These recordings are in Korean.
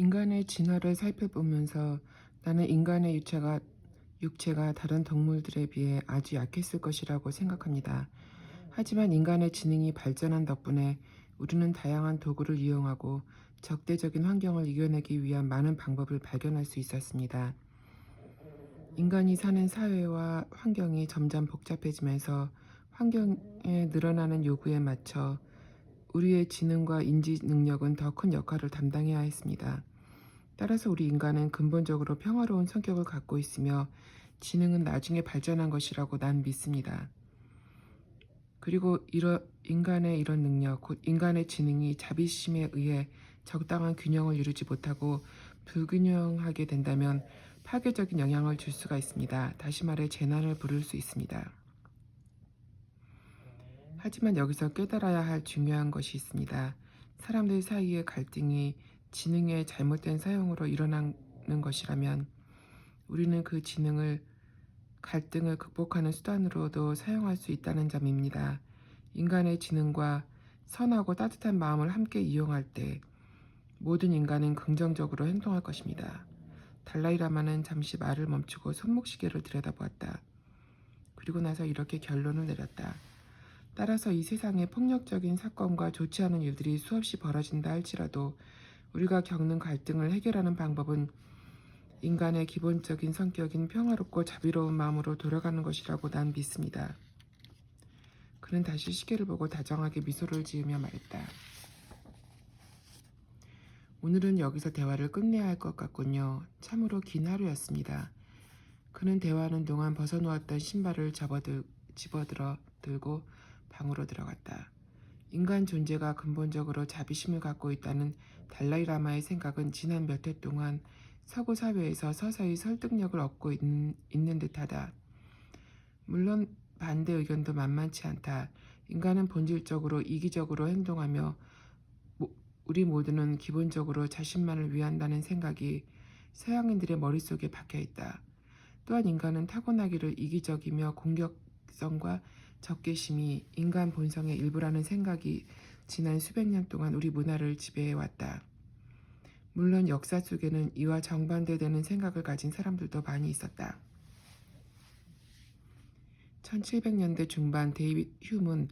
인간의 진화를 살펴보면서 나는 인간의 유체가, 육체가 다른 동물들에 비해 아주 약했을 것이라고 생각합니다. 하지만 인간의 지능이 발전한 덕분에 우리는 다양한 도구를 이용하고 적대적인 환경을 이겨내기 위한 많은 방법을 발견할 수 있었습니다. 인간이 사는 사회와 환경이 점점 복잡해지면서 환경에 늘어나는 요구에 맞춰 우리의 지능과 인지 능력은 더 큰 역할을 담당해야 했습니다. 따라서 우리 인간은 근본적으로 평화로운 성격을 갖고 있으며 지능은 나중에 발전한 것이라고 난 믿습니다. 그리고 이러, 인간의 이런 능력, 곧 인간의 지능이 자비심에 의해 적당한 균형을 이루지 못하고 불균형하게 된다면 파괴적인 영향을 줄 수가 있습니다. 다시 말해 재난을 부를 수 있습니다. 하지만 여기서 깨달아야 할 중요한 것이 있습니다. 사람들 사이의 갈등이 지능의 잘못된 사용으로 일어나는 것이라면 우리는 그 지능을 갈등을 극복하는 수단으로도 사용할 수 있다는 점입니다. 인간의 지능과 선하고 따뜻한 마음을 함께 이용할 때 모든 인간은 긍정적으로 행동할 것입니다. 달라이라마는 잠시 말을 멈추고 손목시계를 들여다보았다. 그리고 나서 이렇게 결론을 내렸다. 따라서 이 세상에 폭력적인 사건과 좋지 않은 일들이 수없이 벌어진다 할지라도 우리가 겪는 갈등을 해결하는 방법은 인간의 기본적인 성격인 평화롭고 자비로운 마음으로 돌아가는 것이라고 난 믿습니다. 그는 다시 시계를 보고 다정하게 미소를 지으며 말했다. 오늘은 여기서 대화를 끝내야 할 것 같군요. 참으로 긴 하루였습니다. 그는 대화하는 동안 벗어놓았던 신발을 접어들, 집어들어 들고 방으로 들어갔다. 인간 존재가 근본적으로 자비심을 갖고 있다는 달라이 라마의 생각은 지난 몇 해 동안 서구 사회에서 서서히 설득력을 얻고 있는, 있는 듯하다. 물론 반대 의견도 만만치 않다. 인간은 본질적으로 이기적으로 행동하며 모, 우리 모두는 기본적으로 자신만을 위한다는 생각이 서양인들의 머릿속에 박혀 있다. 또한 인간은 타고나기를 이기적이며 공격성과 적개심이 인간 본성의 일부라는 생각이 지난 수백 년 동안 우리 문화를 지배해 왔다. 물론 역사 속에는 이와 정반대되는 생각을 가진 사람들도 많이 있었다. 1700년대 중반 데이빗 휴문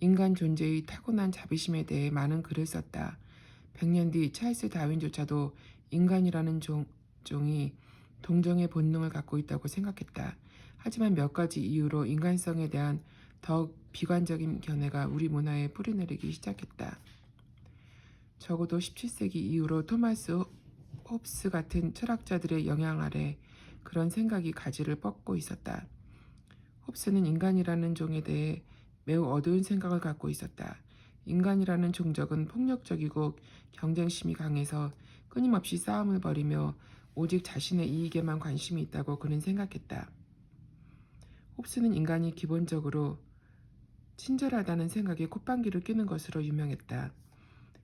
인간 존재의 타고난 자비심에 대해 많은 글을 썼다. 100년 뒤 찰스 다윈조차도 인간이라는 종, 종이 동정의 본능을 갖고 있다고 생각했다. 하지만 몇 가지 이유로 인간성에 대한 더욱 비관적인 견해가 우리 문화에 뿌리내리기 시작했다. 적어도 17세기 이후로 토마스 홉스 같은 철학자들의 영향 아래 그런 생각이 가지를 뻗고 있었다. 홉스는 인간이라는 종에 대해 매우 어두운 생각을 갖고 있었다. 인간이라는 종족은 폭력적이고 경쟁심이 강해서 끊임없이 싸움을 벌이며 오직 자신의 이익에만 관심이 있다고 그는 생각했다. 홉스는 인간이 기본적으로 친절하다는 생각에 콧방귀를 뀌는 것으로 유명했다.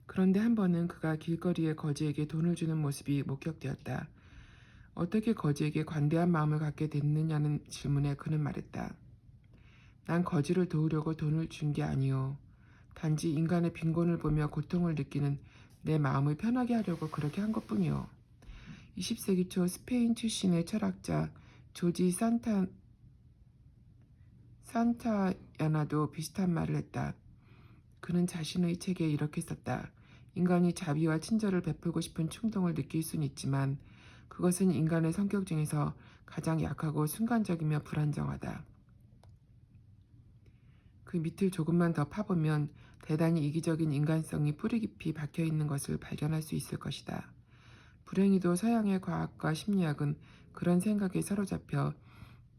그런데 한 번은 그가 길거리에 거지에게 돈을 주는 모습이 목격되었다. 어떻게 거지에게 관대한 마음을 갖게 됐느냐는 질문에 그는 말했다. 난 거지를 도우려고 돈을 준 게 아니오. 단지 인간의 빈곤을 보며 고통을 느끼는 내 마음을 편하게 하려고 그렇게 한 것뿐이오. 20세기 초 스페인 출신의 철학자 조지 산타 산타 야나도 비슷한 말을 했다. 그는 자신의 책에 이렇게 썼다. 인간이 자비와 친절을 베풀고 싶은 충동을 느낄 수는 있지만 그것은 인간의 성격 중에서 가장 약하고 순간적이며 불안정하다. 그 밑을 조금만 더 파보면 대단히 이기적인 인간성이 뿌리 깊이 박혀 있는 것을 발견할 수 있을 것이다. 불행히도 서양의 과학과 심리학은 그런 생각에 사로잡혀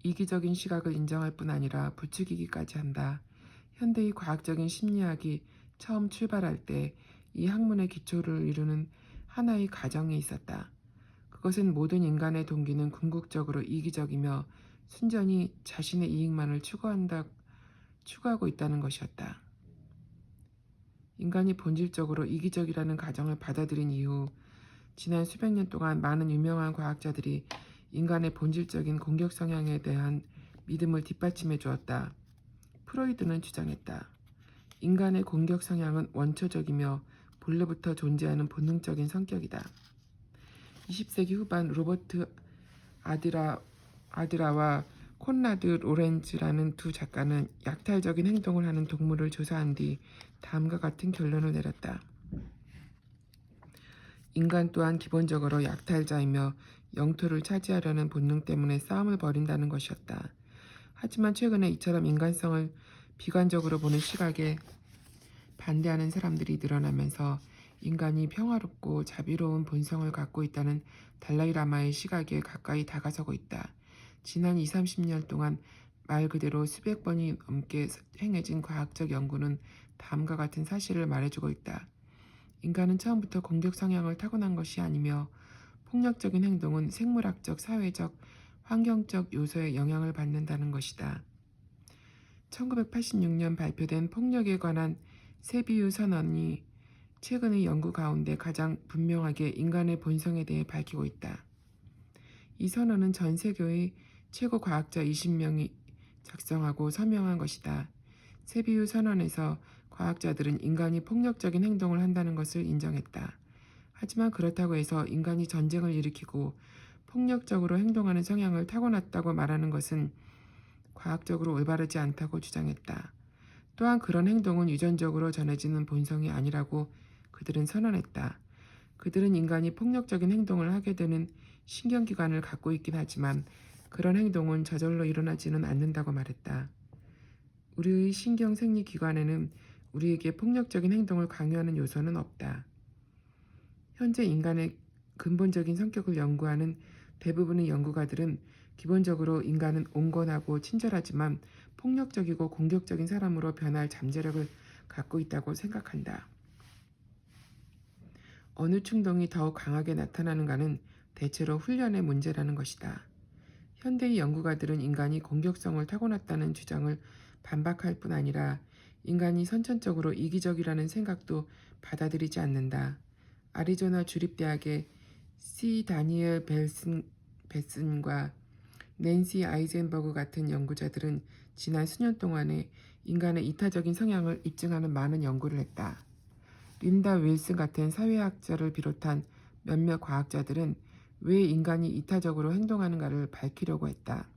이기적인 시각을 인정할 뿐 아니라 부추기기까지 한다. 현대의 과학적인 심리학이 처음 출발할 때 이 학문의 기초를 이루는 하나의 가정이 있었다. 그것은 모든 인간의 동기는 궁극적으로 이기적이며 순전히 자신의 이익만을 추구한다, 추구하고 있다는 것이었다. 인간이 본질적으로 이기적이라는 가정을 받아들인 이후 지난 수백 년 동안 많은 유명한 과학자들이 인간의 본질적인 공격 성향에 대한 믿음을 뒷받침해 주었다. 프로이드는 주장했다. 인간의 공격 성향은 원초적이며 본래부터 존재하는 본능적인 성격이다. 20세기 후반 로버트 아드라 아드라와 콘라드 로렌즈라는 두 작가는 약탈적인 행동을 하는 동물을 조사한 뒤 다음과 같은 결론을 내렸다. 인간 또한 기본적으로 약탈자이며 영토를 차지하려는 본능 때문에 싸움을 벌인다는 것이었다. 하지만 최근에 이처럼 인간성을 비관적으로 보는 시각에 반대하는 사람들이 늘어나면서 인간이 평화롭고 자비로운 본성을 갖고 있다는 달라이라마의 시각에 가까이 다가서고 있다. 지난 20, 30년 동안 말 그대로 수백 번이 넘게 행해진 과학적 연구는 다음과 같은 사실을 말해주고 있다. 인간은 처음부터 공격 성향을 타고난 것이 아니며 폭력적인 행동은 생물학적, 사회적, 환경적 요소에 영향을 받는다는 것이다. 1986년 발표된 폭력에 관한 세비유 선언이 최근의 연구 가운데 가장 분명하게 인간의 본성에 대해 밝히고 있다. 이 선언은 전 세계의 최고 과학자 20명이 작성하고 서명한 것이다. 세비유 선언에서 과학자들은 인간이 폭력적인 행동을 한다는 것을 인정했다. 하지만 그렇다고 해서 인간이 전쟁을 일으키고 폭력적으로 행동하는 성향을 타고났다고 말하는 것은 과학적으로 올바르지 않다고 주장했다. 또한 그런 행동은 유전적으로 전해지는 본성이 아니라고 그들은 선언했다. 그들은 인간이 폭력적인 행동을 하게 되는 신경기관을 갖고 있긴 하지만 그런 행동은 저절로 일어나지는 않는다고 말했다. 우리의 신경 생리 기관에는 우리에게 폭력적인 행동을 강요하는 요소는 없다. 현재 인간의 근본적인 성격을 연구하는 대부분의 연구가들은 기본적으로 인간은 온건하고 친절하지만 폭력적이고 공격적인 사람으로 변할 잠재력을 갖고 있다고 생각한다. 어느 충동이 더욱 강하게 나타나는가는 대체로 훈련의 문제라는 것이다. 현대의 연구가들은 인간이 공격성을 타고났다는 주장을 반박할 뿐 아니라 인간이 선천적으로 이기적이라는 생각도 받아들이지 않는다. 아리조나 주립대학의 C 다니엘 벨슨, 베슨과 낸시 아이젠버그 같은 연구자들은 지난 수년 동안에 인간의 이타적인 성향을 입증하는 많은 연구를 했다. 린다 윌슨 같은 사회학자를 비롯한 몇몇 과학자들은 왜 인간이 이타적으로 행동하는가를 밝히려고 했다.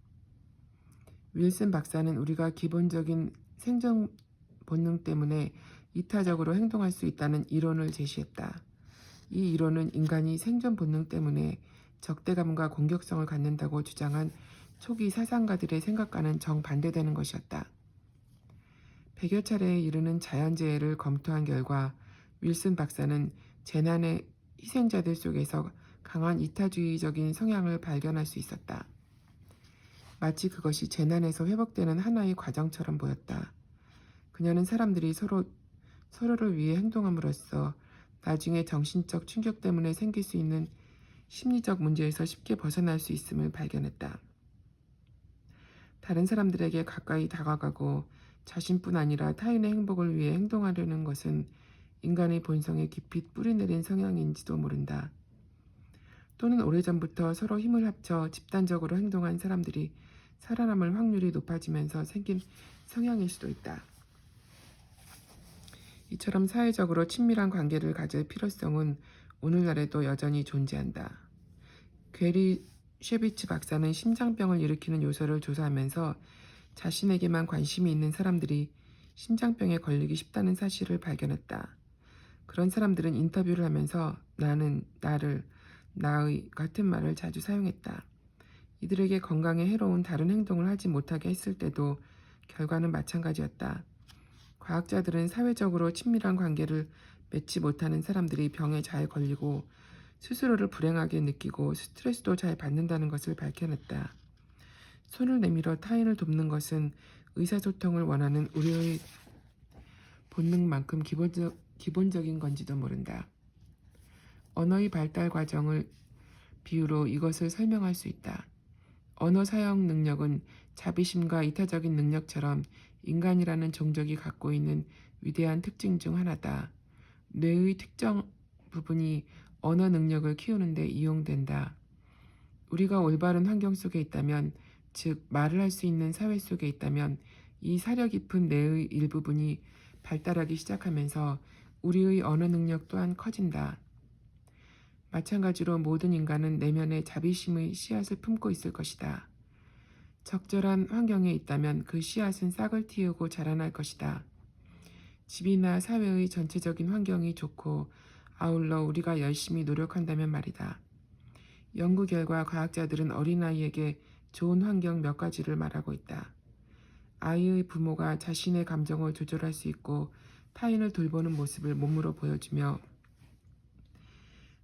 윌슨 박사는 우리가 기본적인 생존 본능 때문에 이타적으로 행동할 수 있다는 이론을 제시했다. 이 이론은 인간이 생존 본능 때문에 적대감과 공격성을 갖는다고 주장한 초기 사상가들의 생각과는 정반대되는 것이었다. 100여 차례에 이르는 자연재해를 검토한 결과 윌슨 박사는 재난의 희생자들 속에서 강한 이타주의적인 성향을 발견할 수 있었다. 마치 그것이 재난에서 회복되는 하나의 과정처럼 보였다. 그녀는 사람들이 서로 서로를 위해 행동함으로써 나중에 정신적 충격 때문에 생길 수 있는 심리적 문제에서 쉽게 벗어날 수 있음을 발견했다. 다른 사람들에게 가까이 다가가고 자신뿐 아니라 타인의 행복을 위해 행동하려는 것은 인간의 본성에 깊이 뿌리내린 성향인지도 모른다. 또는 오래전부터 서로 힘을 합쳐 집단적으로 행동한 사람들이 살아남을 확률이 높아지면서 생긴 성향일 수도 있다. 이처럼 사회적으로 친밀한 관계를 가질 필요성은 오늘날에도 여전히 존재한다. 괴리 쉐비츠 박사는 심장병을 일으키는 요소를 조사하면서 자신에게만 관심이 있는 사람들이 심장병에 걸리기 쉽다는 사실을 발견했다. 그런 사람들은 인터뷰를 하면서 나는 나를 나의 같은 말을 자주 사용했다. 이들에게 건강에 해로운 다른 행동을 하지 못하게 했을 때도 결과는 마찬가지였다. 과학자들은 사회적으로 친밀한 관계를 맺지 못하는 사람들이 병에 잘 걸리고 스스로를 불행하게 느끼고 스트레스도 잘 받는다는 것을 밝혀냈다. 손을 내밀어 타인을 돕는 것은 의사소통을 원하는 우리의 본능만큼 기본적, 기본적인 건지도 모른다. 언어의 발달 과정을 비유로 이것을 설명할 수 있다. 언어 사용 능력은 자비심과 이타적인 능력처럼 인간이라는 종족이 갖고 있는 위대한 특징 중 하나다. 뇌의 특정 부분이 언어 능력을 키우는데 이용된다. 우리가 올바른 환경 속에 있다면, 즉 말을 할 수 있는 사회 속에 있다면 이 사려 깊은 뇌의 일부분이 발달하기 시작하면서 우리의 언어 능력 또한 커진다. 마찬가지로 모든 인간은 내면의 자비심의 씨앗을 품고 있을 것이다. 적절한 환경에 있다면 그 씨앗은 싹을 틔우고 자라날 것이다. 집이나 사회의 전체적인 환경이 좋고 아울러 우리가 열심히 노력한다면 말이다. 연구 결과 과학자들은 어린아이에게 좋은 환경 몇 가지를 말하고 있다. 아이의 부모가 자신의 감정을 조절할 수 있고 타인을 돌보는 모습을 몸으로 보여주며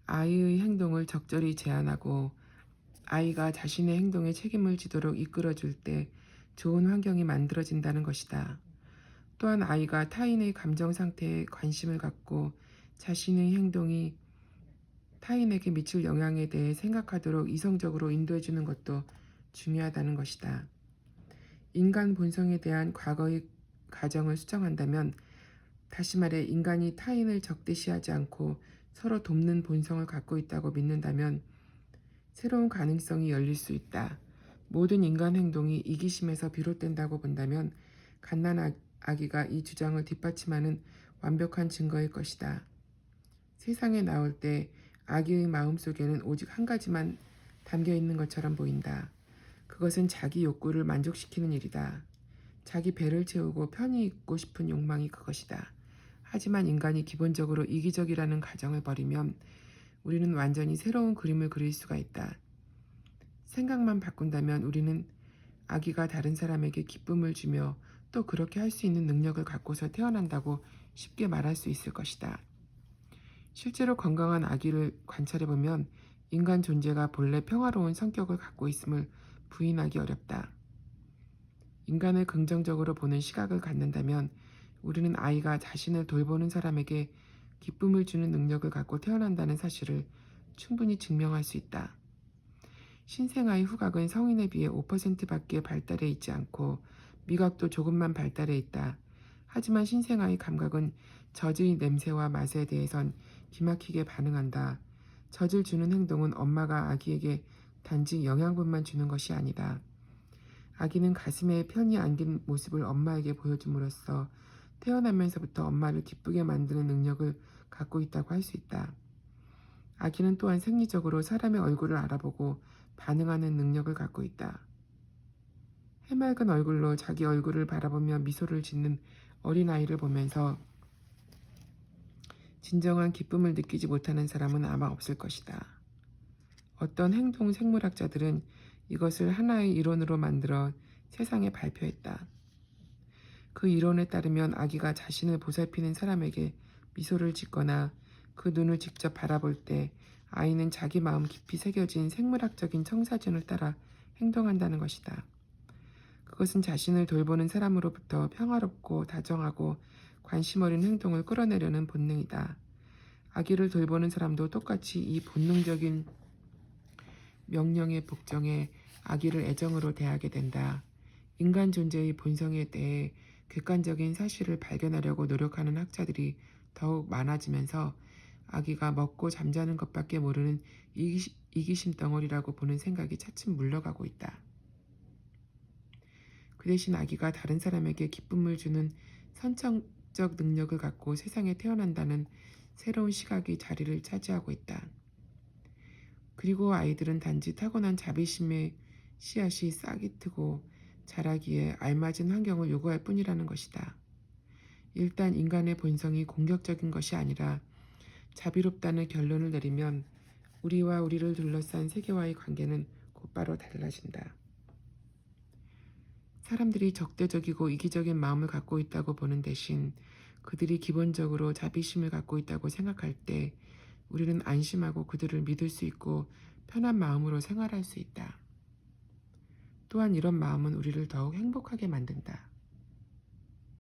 아이의 행동을 적절히 제한하고 아이가 자신의 행동에 책임을 지도록 이끌어줄 때 좋은 환경이 만들어진다는 것이다. 또한 아이가 타인의 감정 상태에 관심을 갖고 자신의 행동이 타인에게 미칠 영향에 대해 생각하도록 이성적으로 인도해주는 것도 중요하다는 것이다. 인간 본성에 대한 과거의 가정을 수정한다면 다시 말해 인간이 타인을 적대시하지 않고 서로 돕는 본성을 갖고 있다고 믿는다면 새로운 가능성이 열릴 수 있다. 모든 인간 행동이 이기심에서 비롯된다고 본다면 갓난 아기가 이 주장을 뒷받침하는 완벽한 증거일 것이다. 세상에 나올 때 아기의 마음 속에는 오직 한 가지만 담겨 있는 것처럼 보인다. 그것은 자기 욕구를 만족시키는 일이다. 자기 배를 채우고 편히 있고 싶은 욕망이 그것이다. 하지만 인간이 기본적으로 이기적이라는 가정을 버리면 우리는 완전히 새로운 그림을 그릴 수가 있다. 생각만 바꾼다면 우리는 아기가 다른 사람에게 기쁨을 주며 또 그렇게 할 수 있는 능력을 갖고서 태어난다고 쉽게 말할 수 있을 것이다. 실제로 건강한 아기를 관찰해 보면 인간 존재가 본래 평화로운 성격을 갖고 있음을 부인하기 어렵다. 인간을 긍정적으로 보는 시각을 갖는다면 우리는 아이가 자신을 돌보는 사람에게 기쁨을 주는 능력을 갖고 태어난다는 사실을 충분히 증명할 수 있다. 신생아의 후각은 성인에 비해 5%밖에 발달해 있지 않고 미각도 조금만 발달해 있다. 하지만 신생아의 감각은 젖의 냄새와 맛에 대해선 기막히게 반응한다. 젖을 주는 행동은 엄마가 아기에게 단지 영양분만 주는 것이 아니다. 아기는 가슴에 편히 안긴 모습을 엄마에게 보여줌으로써 태어나면서부터 엄마를 기쁘게 만드는 능력을 갖고 있다고 할 수 있다. 아기는 또한 생리적으로 사람의 얼굴을 알아보고 반응하는 능력을 갖고 있다. 해맑은 얼굴로 자기 얼굴을 바라보며 미소를 짓는 어린아이를 보면서 진정한 기쁨을 느끼지 못하는 사람은 아마 없을 것이다. 어떤 행동 생물학자들은 이것을 하나의 이론으로 만들어 세상에 발표했다. 그 이론에 따르면 아기가 자신을 보살피는 사람에게 미소를 짓거나 그 눈을 직접 바라볼 때 아이는 자기 마음 깊이 새겨진 생물학적인 청사진을 따라 행동한다는 것이다. 그것은 자신을 돌보는 사람으로부터 평화롭고 다정하고 관심 어린 행동을 끌어내려는 본능이다. 아기를 돌보는 사람도 똑같이 이 본능적인 명령의 복종에 아기를 애정으로 대하게 된다. 인간 존재의 본성에 대해 객관적인 사실을 발견하려고 노력하는 학자들이 더욱 많아지면서 아기가 먹고 잠자는 것밖에 모르는 이기심, 이기심 덩어리라고 보는 생각이 차츰 물러가고 있다. 그 대신 아기가 다른 사람에게 기쁨을 주는 선천적 능력을 갖고 세상에 태어난다는 새로운 시각이 자리를 차지하고 있다. 그리고 아이들은 단지 타고난 자비심의 씨앗이 싹이 트고 자라기에 알맞은 환경을 요구할 뿐이라는 것이다. 일단 인간의 본성이 공격적인 것이 아니라 자비롭다는 결론을 내리면 우리와 우리를 둘러싼 세계와의 관계는 곧바로 달라진다. 사람들이 적대적이고 이기적인 마음을 갖고 있다고 보는 대신 그들이 기본적으로 자비심을 갖고 있다고 생각할 때 우리는 안심하고 그들을 믿을 수 있고 편한 마음으로 생활할 수 있다. 또한 이런 마음은 우리를 더욱 행복하게 만든다.